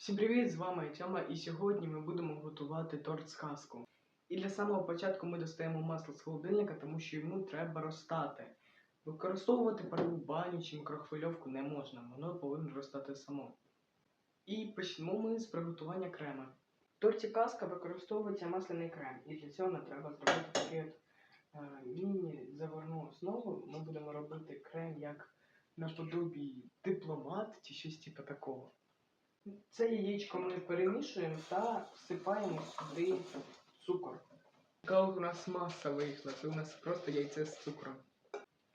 Всім привіт! З вами Тьома, і сьогодні ми будемо готувати торт з казку. І для самого початку ми достаємо масло з холодильника, тому що йому треба розтати. Використовувати парову баню чи мікрохвильовку не можна, воно повинно розтати само. І почнемо ми з приготування крема. В торті казка використовується масляний крем, і для цього нам треба зробити от е, міні-заварну основу. Ми будемо робити крем як наподобі дипломат чи щось типу такого. Це яєчко ми перемішуємо та всипаємо сюди цукор. Така у нас маса вийшла, це у нас просто яйце з цукром.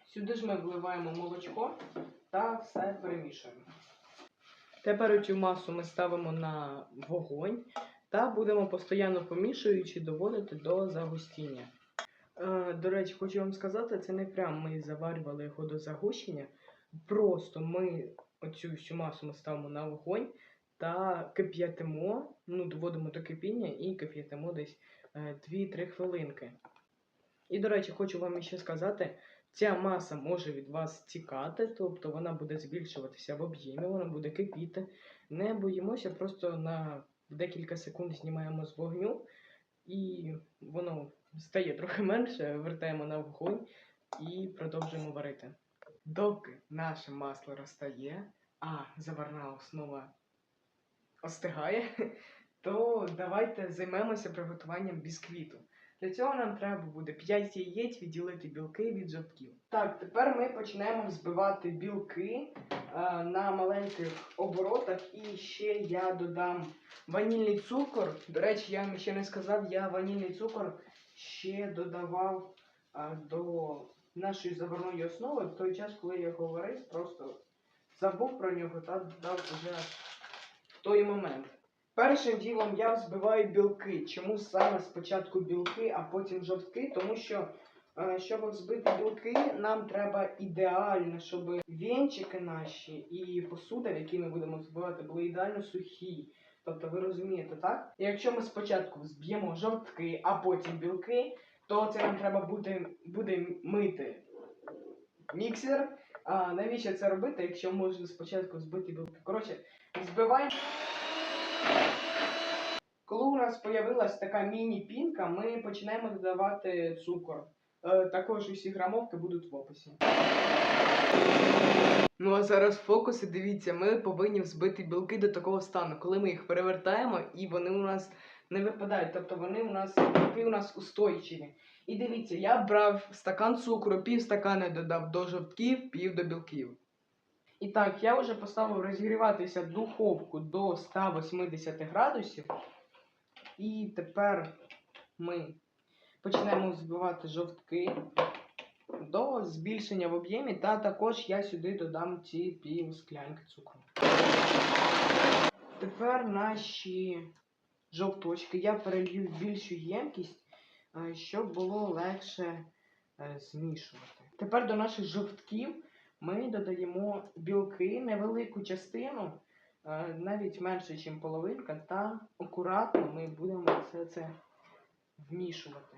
Сюди ж ми вливаємо молочко та все перемішуємо. Тепер цю масу ми ставимо на вогонь та будемо постійно помішуючи доводити до загустіння. Е, до речі, хочу вам сказати, це не прям ми заварювали його до загущення. Просто ми оцю всю масу ми ставимо на вогонь та кип'ятимо, ну, доводимо до кипіння і кип'ятимо десь е, 2-3 хвилинки. І, до речі, хочу вам ще сказати, ця маса може від вас тікати, тобто вона буде збільшуватися в об'ємі, вона буде кипіти. Не боїмося, просто на декілька секунд знімаємо з вогню, і воно стає трохи менше, вертаємо на вогонь і продовжуємо варити. Доки наше масло розтає, а заварна основа остигає, то давайте займемося приготуванням бісквіту. Для цього нам треба буде 5 яєць відділити білки від жовтків. Так, тепер ми почнемо збивати білки е, на маленьких оборотах. І ще я додам ванільний цукор. До речі, я вам ще не сказав, я ванільний цукор ще додавав е, до нашої заварної основи в той час, коли я говорив, просто забув про нього та додав вже той момент. Першим ділом я взбиваю білки. Чому саме спочатку білки, а потім жовтки? Тому що, е, щоб взбити білки, нам треба ідеально, щоб вінчики наші і посуда, в якій ми будемо взбивати, були ідеально сухі. Тобто ви розумієте, так? Якщо ми спочатку взб'ємо жовтки, а потім білки, то це нам треба буде, буде мити міксер. А навіщо це робити, якщо можна спочатку збити білки? Коротше, збиваємо. Коли у нас з'явилась така міні-пінка, ми починаємо додавати цукор. Е, також усі грамовки будуть в описі. Ну а зараз фокуси, дивіться, ми повинні взбити білки до такого стану, коли ми їх перевертаємо і вони у нас не випадають. Тобто вони у нас у нас устойчиві. І дивіться, я брав стакан цукру, пів стакана додав до жовтків, пів до білків. І так, я вже поставив розігріватися духовку до 180 градусів. І тепер ми почнемо взбивати жовтки до збільшення в об'ємі, та також я сюди додам ці пів склянки цукру. Тепер наші жовточки я перелью більшу ємкість, е, щоб було легше е, змішувати. Тепер до наших жовтків ми додаємо білки, невелику частину, е, навіть менше, ніж половинка, та акуратно ми будемо все це вмішувати.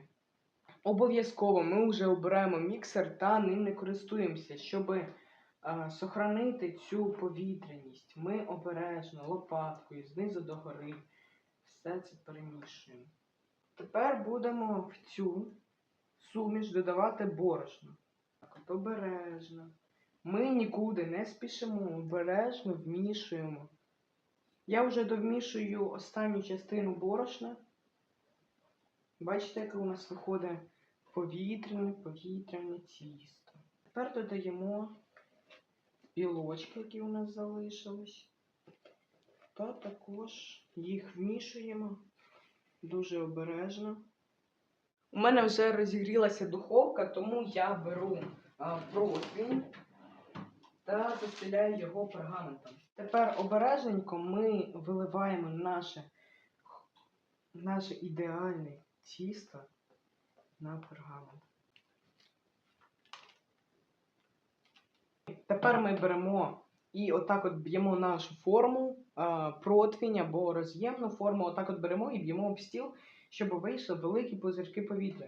Обов'язково ми вже обираємо міксер та ним не користуємося, щоб сохранити цю повітряність. Ми обережно лопаткою знизу до гори все це перемішуємо. Тепер будемо в цю суміш додавати борошно. Так, от обережно. Ми нікуди не спішимо, обережно вмішуємо. Я вже довмішую останню частину борошна. Бачите, яке у нас виходить повітряне, повітряне тісто. Тепер додаємо білочки, які у нас залишились. Та також їх вмішуємо дуже обережно. У мене вже розігрілася духовка, тому я беру а, противень та застеляю його пергаментом. Тепер обережненько ми виливаємо наше, наше ідеальне тісто на пергамент. Тепер ми беремо і отак от б'ємо нашу форму, а, противень або роз'ємну форму, отак от беремо і б'ємо об стіл, щоб вийшли великі пузирки повітря.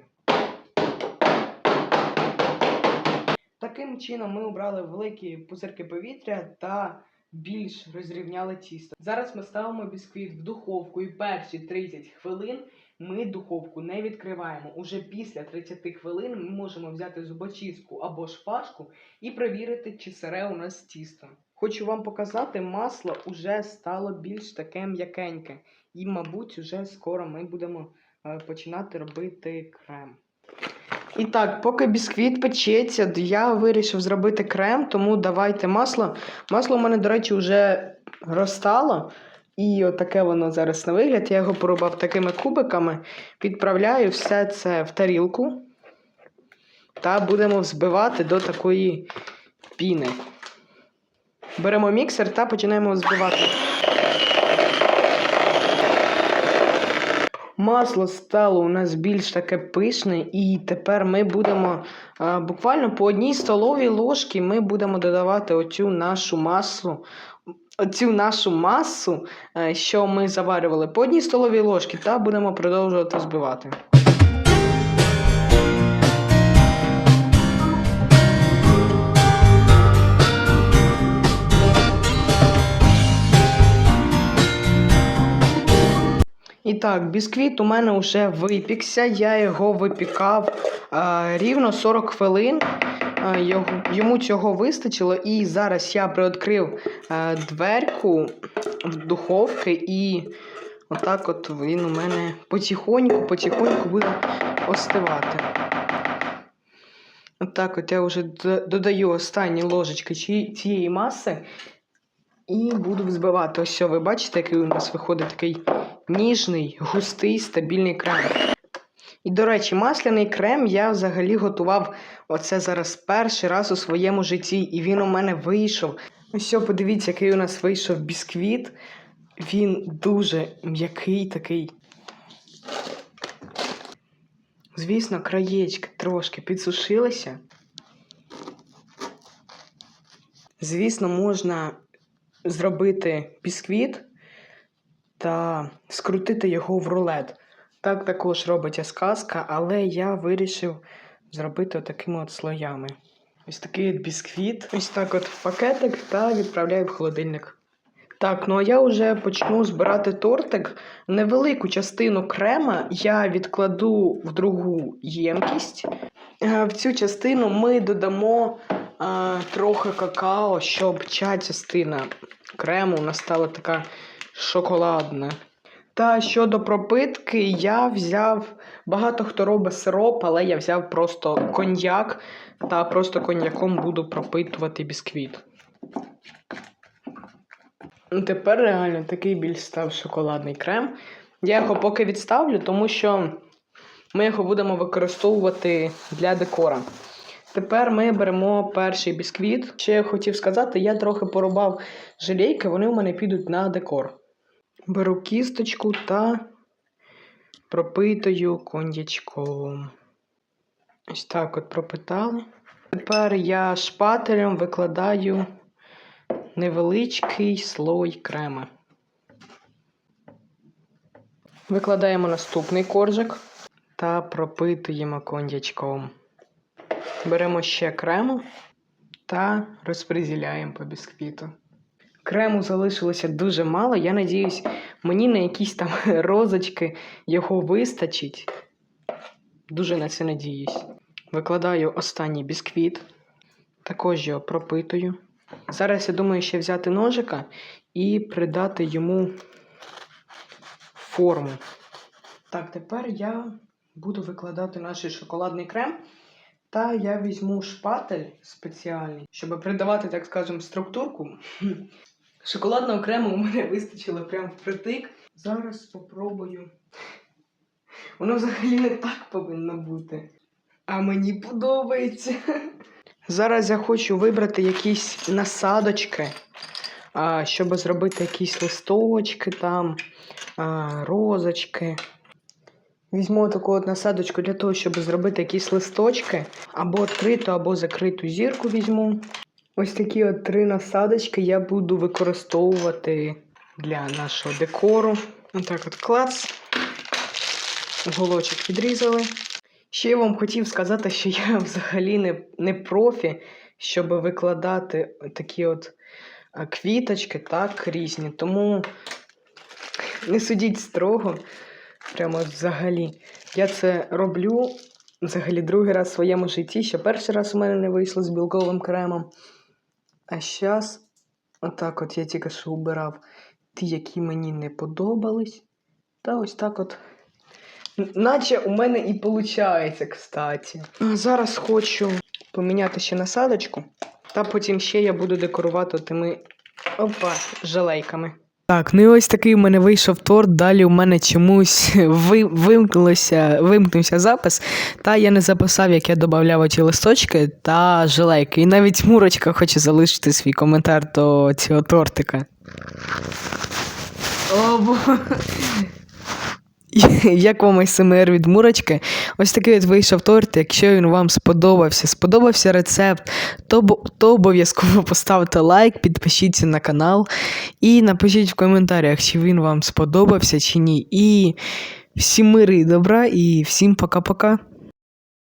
Таким чином ми обрали великі пузирки повітря та більш розрівняли тісто. Зараз ми ставимо бісквіт в духовку і перші 30 хвилин ми духовку не відкриваємо. Уже після 30 хвилин ми можемо взяти зубочистку або шпажку і перевірити, чи сире у нас тісто. Хочу вам показати, масло уже стало більш таке м'якеньке. І, мабуть, уже скоро ми будемо е, починати робити крем. І так, поки бісквіт печеться, я вирішив зробити крем, тому давайте масло. Масло у мене, до речі, вже розтало. І отаке воно зараз на вигляд. Я його порубав такими кубиками. Відправляю все це в тарілку. Та будемо взбивати до такої піни. Беремо міксер та починаємо взбивати. Масло стало у нас більш таке пишне, і тепер ми будемо а, буквально по одній столовій ложці ми будемо додавати оцю нашу масу, оцю нашу масу, е, що ми заварювали по одній столовій ложці, та будемо продовжувати збивати. І так, бісквіт у мене вже випікся. Я його випікав а, рівно 40 хвилин. А, його, йому цього вистачило. І зараз я приоткрив а, дверку в духовки, і отак от він у мене потихоньку, потихоньку буде остивати. Отак от я вже додаю останні ложечки цієї маси і буду взбивати. Ось ви бачите, який у нас виходить такий ніжний, густий, стабільний крем. І, до речі, масляний крем я взагалі готував оце зараз перший раз у своєму житті, і він у мене вийшов. Ось подивіться, який у нас вийшов бісквіт. Він дуже м'який такий. Звісно, краєчки трошки підсушилися. Звісно, можна зробити бісквіт та скрутити його в рулет. Так також робить сказка, але я вирішив зробити такими от слоями. Ось такий от бісквіт, ось так от в пакетик та відправляю в холодильник. Так, ну а я вже почну збирати тортик. Невелику частину крема я відкладу в другу ємкість. Е, В цю частину ми додамо е, трохи какао, щоб ця частина крему у нас стала така шоколадна. Та щодо пропитки, я взяв багато хто робить сироп, але я взяв просто коньяк та просто коньяком буду пропитувати бісквіт. Ну, Тепер реально такий більш став шоколадний крем. Я його поки відставлю, тому що ми його будемо використовувати для декора. Тепер ми беремо перший бісквіт. Ще я хотів сказати, я трохи порубав желейки, вони у мене підуть на декор. Беру кісточку та пропитую коньячком. Ось так от пропитали. Тепер я шпателем викладаю невеличкий слой крема. Викладаємо наступний коржик та пропитуємо коньячком. Беремо ще крему та розподіляємо по бісквіту. Крему залишилося дуже мало. Я надіюсь, мені на якісь там розочки його вистачить. Дуже на це надіюсь. Викладаю останній бісквіт, також його пропитую. Зараз я думаю ще взяти ножика і придати йому форму. Так, тепер я буду викладати наш шоколадний крем. Та я візьму шпатель спеціальний, щоб придавати, так скажемо, структурку. Шоколадного крему у мене вистачило прям впритик. Зараз спробую. Воно взагалі не так повинно бути. А мені подобається. Зараз я хочу вибрати якісь насадочки, щоб зробити якісь листочки там, розочки. Візьму таку от насадочку для того, щоб зробити якісь листочки. Або відкриту, або закриту зірку візьму. Ось такі от три насадочки я буду використовувати для нашого декору. Отак от клац. Голочок відрізали. Ще я вам хотів сказати, що я взагалі не, не профі, щоб викладати такі от квіточки так різні. Тому не судіть строго. Прямо взагалі. Я це роблю взагалі другий раз в своєму житті. Ще перший раз у мене не вийшло з білковим кремом. А зараз, отак от я тільки що убирав ті, які мені не подобались. Та ось так от. Наче у мене і виходить, кстати. Зараз хочу поміняти ще насадочку, та потім ще я буду декорувати тими опа, жалейками. Так, ну і ось такий у мене вийшов торт. Далі у мене чомусь вимкнулося, вимкнувся, запис, та я не записав, як я додавав оті листочки та жилейки. І навіть Мурочка хоче залишити свій коментар до цього тортика. О, бо... Як вам СМР від Мурочки? Ось такий от вийшов торт. Якщо він вам сподобався, сподобався рецепт, то, то обов'язково поставте лайк, підпишіться на канал і напишіть в коментарях, чи він вам сподобався чи ні. І всім мири і добра, і всім пока-пока.